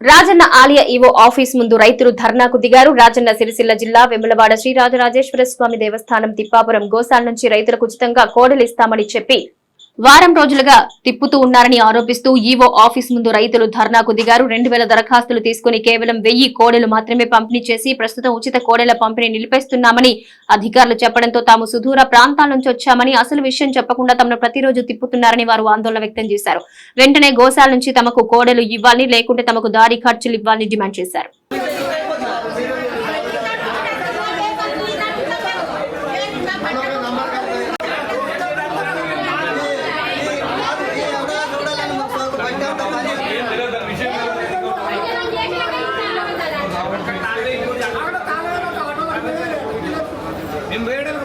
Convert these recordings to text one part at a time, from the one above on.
రాజన్న ఆలయ EO office ముందు రైతులు ధర్నాకు దిగారు. రాజన్న సిరిసిల్ల జిల్లా వెములవాడ శ్రీ రాజరాజేశ్వర స్వామి దేవస్థానం తిప్పాపురం గోశాల నుంచి రైతులకు ఉచితంగా కోడలిస్తామని చెప్పి వారం రోజులుగా తిప్పుతూ ఉన్నారని ఆరోపిస్తూ ఈవో ఆఫీస్ ముందు రైతులు ధర్నాకు దిగారు. రెండు వేల దరఖాస్తులు తీసుకుని కేవలం వెయ్యి కోడెలు మాత్రమే పంపిణీ చేసి ప్రస్తుతం ఉచిత కోడెల పంపిణీ నిలిపేస్తున్నామని అధికారులు చెప్పడంతో తాము సుదూర ప్రాంతాల నుంచి వచ్చామని అసలు విషయం చెప్పకుండా తమను ప్రతిరోజు తిప్పుతున్నారని వారు ఆందోళన వ్యక్తం చేశారు. వెంటనే గోశాల నుంచి తమకు కోడెలు ఇవ్వాలని లేకుంటే తమకు దారి ఖర్చులు ఇవ్వాలని డిమాండ్ చేశారు.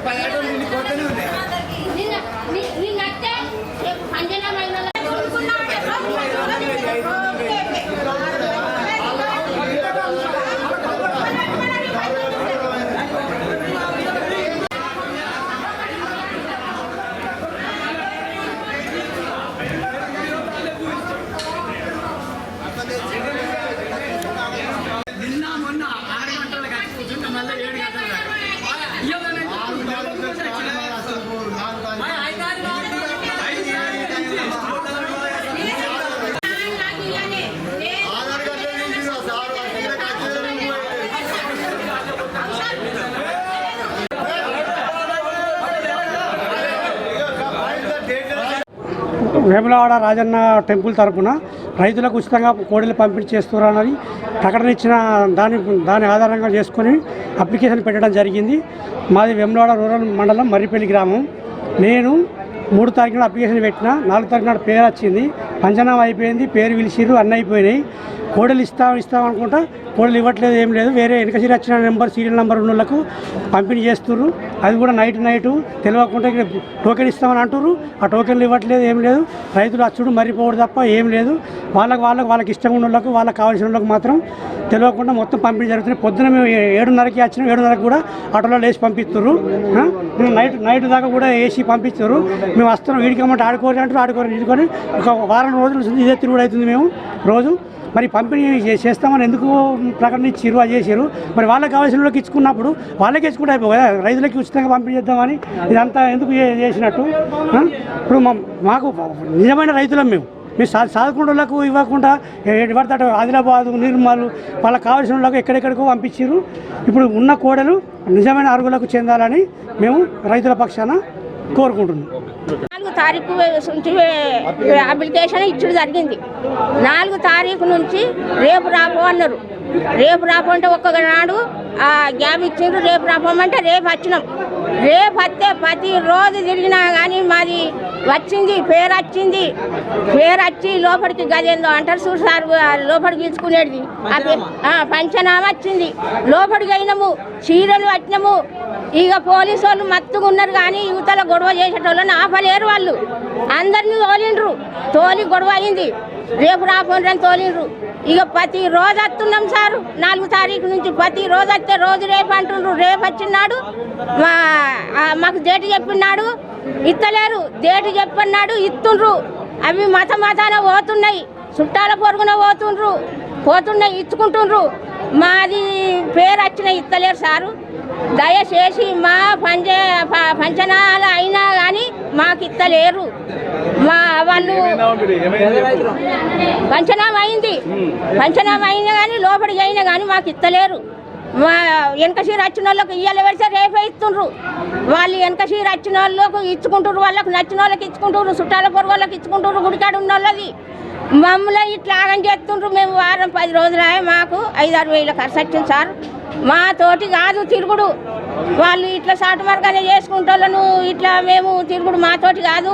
పది ఆటోలు నిండి పోతూనే ఉన్నాయి వేములవాడ రాజన్న టెంపుల్ తరపున రైతులకు ఉచితంగా కోడలు పంపిణీ చేస్తున్నారని ప్రకటన ఇచ్చిన దాని దాని ఆధారంగా చేసుకొని అప్లికేషన్ పెట్టడం జరిగింది. మాది వేములవాడ రూరల్ మండలం మర్రిపల్లి గ్రామం. నేను మూడు తారీఖున అప్లికేషన్ పెట్టిన నాలుగు తారీఖు నాడు పేరు వచ్చింది. పంచనామా అయిపోయింది పేరు పిలిచిర్రు అన్నీ అయిపోయినాయి. కోడలు ఇస్తాం ఇస్తాం అనుకుంటా కోడలు ఇవ్వట్లేదు ఏం లేదు. వేరే వెనక సీరి వచ్చిన నెంబర్ సీరియల్ నెంబర్ ఉన్న వాళ్ళకు పంపిణీ చేస్తుర్రు. అది కూడా నైట్ నైట్ తెలియకుండా ఇక్కడ టోకెన్ ఇస్తామని అంటుర్రు. ఆ టోకెన్లు ఇవ్వట్లేదు ఏం లేదు. రైతులు అచ్చుడు మర్రిపోవడం తప్ప ఏం లేదు. వాళ్ళకి వాళ్ళకి వాళ్ళకి ఇష్టం ఉన్న వాళ్ళకు వాళ్ళకి కావాల్సిన వాళ్ళకి మాత్రం తెలియకుండా మొత్తం పంపిణీ జరుగుతుంది. పొద్దున మేము ఏడున్నరకి వచ్చిన ఏడున్నరకు కూడా ఆటోలో వేసి పంపిస్తున్నారు నైట్ నైట్ దాకా కూడా వేసి పంపిస్తారు మేము వస్తున్నాం వీడికమ్మంటే ఆడుకోరు అంటారు ఆడుకోరు ఇడుకొని ఒక వారం రోజుల నుంచి ఇదే తిరుగుడు అవుతుంది మేము రోజు. మరి పంపిణీ చే- చేస్తామని ఎందుకు ప్రకటన ఇచ్చిర్రు అది చేసారు మరి వాళ్ళకి కావాల్సిన వాళ్ళకి ఇచ్చుకున్నప్పుడు వాళ్ళకి ఇచ్చుకుంటే అయిపో కదా? రైతులకి ఉచితంగా పంపిణీ చేద్దామని ఇదంతా ఎందుకు చేసినట్టు? ఇప్పుడు మా- మాకు నిజమైన రైతులం మేము. మీరు చా చదువుకున్న ఇవ్వకుండా ఎటు ఆదిలాబాదు ఆదిలాబాద్ నిర్మల్ వాళ్ళకి కావాల్సిన వాళ్ళకు ఎక్కడెక్కడికో పంపించారు ఇప్పుడు ఉన్న కోడలు నిజమైన అరుగులకు చెందాలని మేము రైతుల పక్షాన కోరుకుంటున్నాం. నాలుగు తారీఖు నుంచి అప్లికేషన్ ఇచ్చుడు జరిగింది. నాలుగు తారీఖు నుంచి రేపు రాబో అన్నారు. రేపు రాకుంటే అంటే నాడు ఆ గ్యాప్ ఇచ్చిండ్రు రేపు రాపోమంటే రేపు వచ్చినాం. రేపు వస్తే ప్రతి రోజు తిరిగినా కానీ మాది వచ్చింది పేరు వచ్చింది. పేరు వచ్చి లోపలికి గదేందో అంటారు చూడు సార్ లోపలికి పిలుచుకునేది. ఆ ఆ, పంచనామా వచ్చింది. లోపలికి అయినాము చీరలు వచ్చినాము. ఇక పోలీసు వాళ్ళు మత్తుగా ఉన్నారు కానీ యువతల గొడవ చేసేటోళ్ళని ఆపలేరు వాళ్ళు. అందరినీ తోలిండ్రు. తోలి గొడవ అయింది. రేపు రాకుండా తోలిండ్రు ఇక ప్రతి రోజు వస్తున్నాం సార్. నాలుగు తారీఖు నుంచి ప్రతి రోజు వస్తే రోజు రేపు అంటుండ్రు. రేపు వచ్చినాడు మా మాకు డేట్ చెప్పినాడు ఇత్తలేరు. డేటు చెప్పన్నాడు ఇస్తుండ్రు అవి మత మతాన పోతున్నాయి. చుట్టాల పొరుగున పోతుండ్రు. పోతున్నాయి ఇచ్చుకుంటుండ్రు. మాది పేరు వచ్చిన ఇత్తలేరు సారు. దయచేసి మా పంచ ప- మాకు ఇత్తలేరు మా వాళ్ళు పంచనామా అయింది పంచనామా అయినా కానీ లోపలికి అయినా కానీ మాకు ఇత్తలేరు మా వెనక చీర వచ్చిన వాళ్ళకి ఇయ్యాలి పెడితే రేపే ఇస్తుండ్రు. వాళ్ళు వెనక చీర వచ్చిన వాళ్ళకు ఇచ్చుకుంటారు వాళ్ళకి నచ్చిన వాళ్ళకి ఇచ్చుకుంటారు చుట్టాల పొర వాళ్ళకి ఇచ్చుకుంటారు గుడికాడు ఉన్న వాళ్ళది మమ్మల్ని ఇట్లా ఆగం చేస్తుండ్రు. మేము వారం పది రోజులు మాకు ఐదారు వేల ఖర్చు వచ్చింది సార్. మా తోటి కాదు తిరుగుడు. వాళ్ళు ఇట్లా సాటు మార్గానే చేసుకుంటాను ఇట్లా మేము తిరుగుడు మా తోటి కాదు.